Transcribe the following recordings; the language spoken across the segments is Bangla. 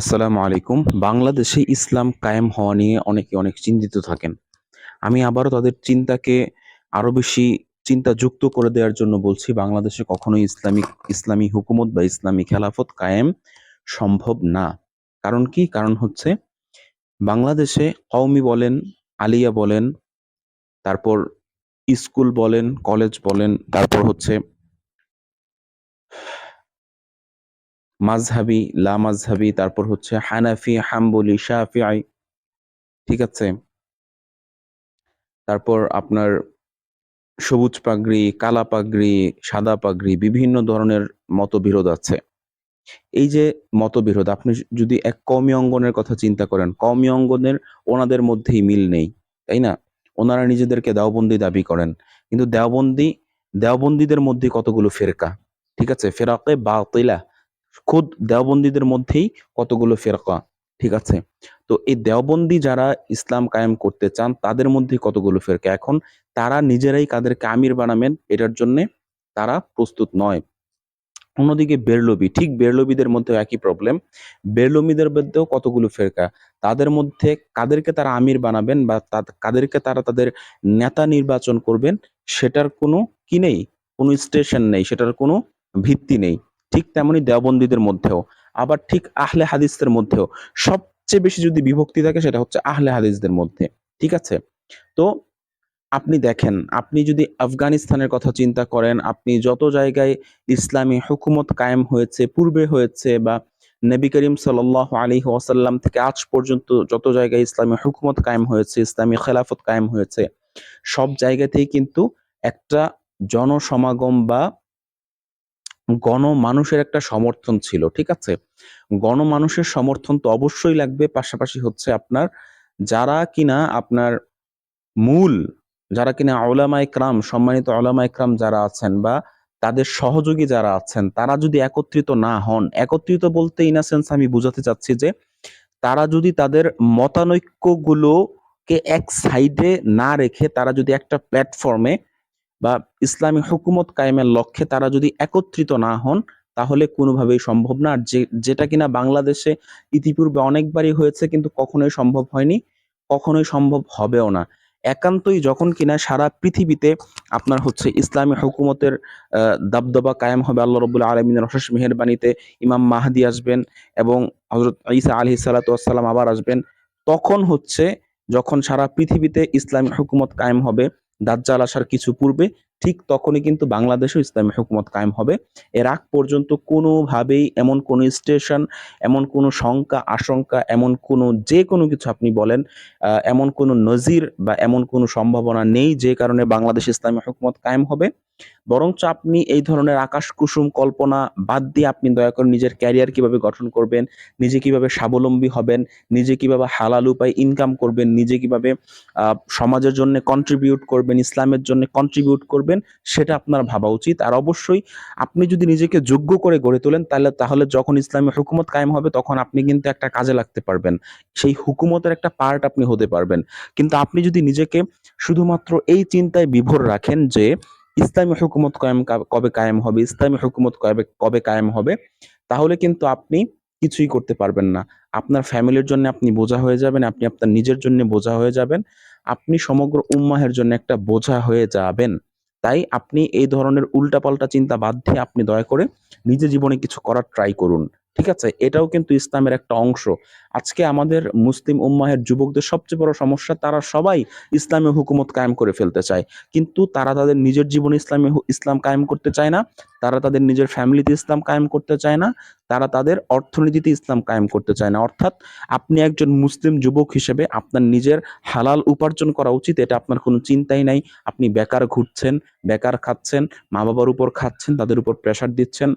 আসসালামু আলাইকুম। বাংলাদেশে ইসলাম কায়েম হওয়া নিয়ে অনেকে অনেক চিন্তিত থাকেন। আমি আবারও তাদের চিন্তাকে আরও বেশি চিন্তা যুক্ত করে দেওয়ার জন্য বলছি, বাংলাদেশে কখনোই ইসলামিক, ইসলামী হুকুমত বা ইসলামী খেলাফত কায়েম সম্ভব না। কারণ কি? কারণ হচ্ছে বাংলাদেশে কওমি বলেন, আলিয়া বলেন, তারপর স্কুল বলেন, কলেজ বলেন, তারপর হচ্ছে মাযহাবি লা মাযহাবি তারপর হচ্ছে হানাফি, হাম্বলি, শাফিঈ, ঠিক আছে? তারপর আপনার সবুজ পাগড়ি, কালা পাগড়ি, সাদা পাগড়ি, বিভিন্ন ধরনের মতবিরোধ আছে। এই যে মতবিরোধ, আপনি যদি এক কওমি অঙ্গনের কথা চিন্তা করেন, কওমি অঙ্গনের ওনাদের মধ্যেই মিল নেই, তাই না? ওনারা নিজেদেরকে দেওবন্দি দাবি করেন, কিন্তু দেওবন্দি, দেওবন্দিদের মধ্যে কতগুলো ফেরকা, ঠিক আছে? ফেরাকে বাতিলা খুদ দেওবন্দীদের মধ্যেই কতগুলো ফেরকা, ঠিক আছে? তো এই দেওবন্দি যারা ইসলাম কায়েম করতে চান, তাদের মধ্যে কতগুলো ফেরকা? এখন তারা নিজেরাই কাদেরকে আমির বানাবেন, এটার জন্য তারা প্রস্তুত নয়। অন্যদিকে বেরলবি, ঠিক বেরলবিদের মধ্যে একই প্রবলেম বেরলমিদের মধ্যেও কতগুলো ফেরকা? তাদের মধ্যে কাদেরকে তারা আমির বানাবেন বা কাদেরকে তারা তাদের নেতা নির্বাচন করবেন, সেটার কোনো কি নেই? কোনো স্টেশন নেই, সেটার কোনো ভিত্তি নেই। ঠিক তেমনি দেওবন্দীদের মধ্যেও। আবার ঠিক আহলে হাদিসদের মধ্যেও। সবচেয়ে বেশি যদি বিভক্তি থাকে, সেটা হচ্ছে আহলে হাদিসদের মধ্যে। ঠিক আছে? তো আপনি দেখেন, আপনি যদি আফগানিস্তানের কথা চিন্তা করেন, আপনি যত জায়গায় ইসলামী হুকুমত কায়েম হয়েছে, পূর্বে হয়েছে, বা নবী করিম সাল আলী ওয়াসাল্লাম থেকে আজ পর্যন্ত যত জায়গায় ইসলামী হুকুমত কায়েম হয়েছে, ইসলামী খেলাফত কায়েম হয়েছে, সব জায়গাতেই কিন্তু একটা জনসমাগম বা গণমানুষের একটা সমর্থন ছিল, ঠিক আছে? গণমানুষের সমর্থন তো অবশ্যই লাগবে, পাশাপাশি হচ্ছে আপনার যারা কিনা আপনার মূল, যারা কিনা ওলামা ইকরাম সম্মানিত ওলামা ইকরাম যারা আছেন বা তাদের সহযোগী যারা আছেন, তারা যদি একত্রিত না হন, একত্রিত বলতে ইন আমি বুঝাতে চাচ্ছি যে তারা যদি তাদের মতানৈক্যগুলোকে এক সাইডে না রেখে তারা যদি একটা প্ল্যাটফর্মে বা ইসলামী হুকুমত কায়েমের লক্ষ্যে তারা যদি একত্রিত না হন, তাহলে কোনোভাবেই সম্ভব না। আর যেটা কিনা বাংলাদেশে ইতিপূর্বে অনেকবারই হয়েছে, কিন্তু কখনোই সম্ভব হয়নি, কখনোই সম্ভব হবেও না। একান্তই যখন কিনা সারা পৃথিবীতে আপনার হচ্ছে ইসলামী হুকুমতের দাবদবা কায়েম হবে, আল্লাহ রবুল্লা আলমিনের অশেষ মেহরবানিতে ইমাম মাহাদি আসবেন এবং হজরত ঈসা আলহি সাল্লাতাম আবার আসবেন, তখন হচ্ছে যখন সারা পৃথিবীতে ইসলামী হুকুমত কায়েম হবে দাজ্জাল আসার কিছু পূর্বে ঠিক তখনই কিন্তু বাংলাদেশেও ইসলামী হুকুমত কায়েম হবে। এর আগ পর্যন্ত কোনোভাবেই এমন কোনো স্টেশন, এমন কোনো শঙ্কা, আশঙ্কা, এমন কোনো যে কোনো কিছু আপনি বলেন এমন কোনো নজির বা এমন কোনো সম্ভাবনা নেই যে কারণে বাংলাদেশ ইসলামী হুকুমত কায়েম হবে। বরঞ্চ আপনি এই ধরনের আকাশ কুসুম কল্পনা বাদ দিয়ে আপনি দয়া করে নিজের ক্যারিয়ার কীভাবে গঠন করবেন, নিজে কীভাবে স্বাবলম্বী হবেন, নিজে কীভাবে হালাল উপায় ইনকাম করবেন, নিজে কীভাবে সমাজের জন্য কন্ট্রিবিউট করবেন, ইসলামের জন্য কন্ট্রিবিউট করবেন সেটা আপনার ভাবা উচিত। আর অবশ্যই আপনি যদি নিজেকে যোগ্য করে গড়ে তোলেন, তাহলে তাহলে যখন ইসলামী হুকুমত কায়েম হবে, তখন আপনি কিন্তু একটা কাজে লাগতে পারবেন। সেই হুকুমতের একটা পার্ট আপনি হতে পারবেন। কিন্তু আপনি যদি নিজেকে শুধুমাত্র এই চিন্তায় বিভোর রাখেন যে, ইসলামী হুকুমত কায়েম কবে কায়েম হবে, ইসলামী হুকুমত কবে কবে কায়েম হবে, তাহলে কিন্তু আপনি কিছুই করতে পারবেন না। আপনার ফ্যামিলির জন্য আপনি বোঝা হয়ে যাবেন, আপনি আপনার নিজের জন্য বোঝা হয়ে যাবেন, আপনি সমগ্র উম্মাহের জন্য একটা বোঝা হয়ে যাবেন। তাই আপনি এই ধরনের উল্টাপাল্টা চিন্তা বাদ দিয়ে আপনি দয়া করে নিজে জীবনে কিছু করার ট্রাই করুন। ঠিক আছে? এটাও কিন্তু ইসলামের একটা অংশ। আজকে আমাদের মুসলিম উম্মাহের যুবকদের সবচেয়ে বড় সমস্যা, তারা সবাই ইসলামী হুকুমত কায়েম করে ফেলতে চায়। কিন্তু তারা তাদের নিজের জীবনে ইসলামী ইসলাম কায়েম করতে চায় না, তারা তাদের নিজের ফ্যামিলিতে ইসলাম কায়েম করতে চায় না, তারা তাদের অর্থনীতিতে ইসলাম কায়েম করতে চায় না। অর্থাৎ আপনি একজন মুসলিম যুবক হিসেবে আপনার নিজের হালাল উপার্জন করা উচিত, এটা আপনার কোনো চিন্তাই নাই। আপনি বেকার ঘুরছেন, বেকার খাচ্ছেন মা বাবার উপর খাচ্ছেন, তাদের উপর প্রেশার দিচ্ছেন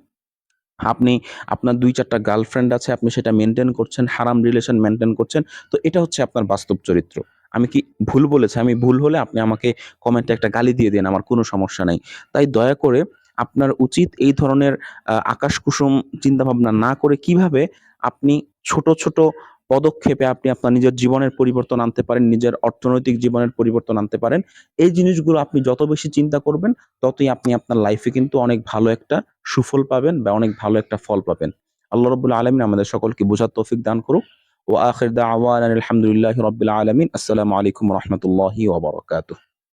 আপনি, আপনার দুই চারটা গার্লফ্রেন্ড আছে, আপনি সেটা মেনটেন করছেন, হারাম রিলেশন মেনটেন করছেন, তো এটা হচ্ছে আপনার বাস্তব চরিত্র। আমি কি ভুল বলেছি? আমি ভুল হলে আপনি আমাকে কমেন্টে একটা গালি দিয়ে দেন, আমার কোনো সমস্যা নাই। তাই দয়া করে আপনার উচিত এই ধরনের আকাশ কুসুম চিন্তাভাবনা না করে কীভাবে আপনি ছোট ছোট পদক্ষেপে আপনি আপনার নিজের জীবনের পরিবর্তন আনতে পারেন, নিজের অর্থনৈতিক জীবনের পরিবর্তন আনতে পারেন। এই জিনিসগুলো আপনি যত বেশি চিন্তা করবেন, ততই আপনি আপনার লাইফে কিন্তু অনেক ভালো একটা সুফল পাবেন বা অনেক ভালো একটা ফল পাবেন। আল্লাহ রবুল্লা আলমিন আমাদের সকলকে বোঝার তৌফিক দান করুক। ও আখির দা আওয়ান আলহামদুলিল্লাহ রবিল আলমিন। আসসালামু আলাইকুম রহমতুল্লাহি ওয়া বারাকাতুহু।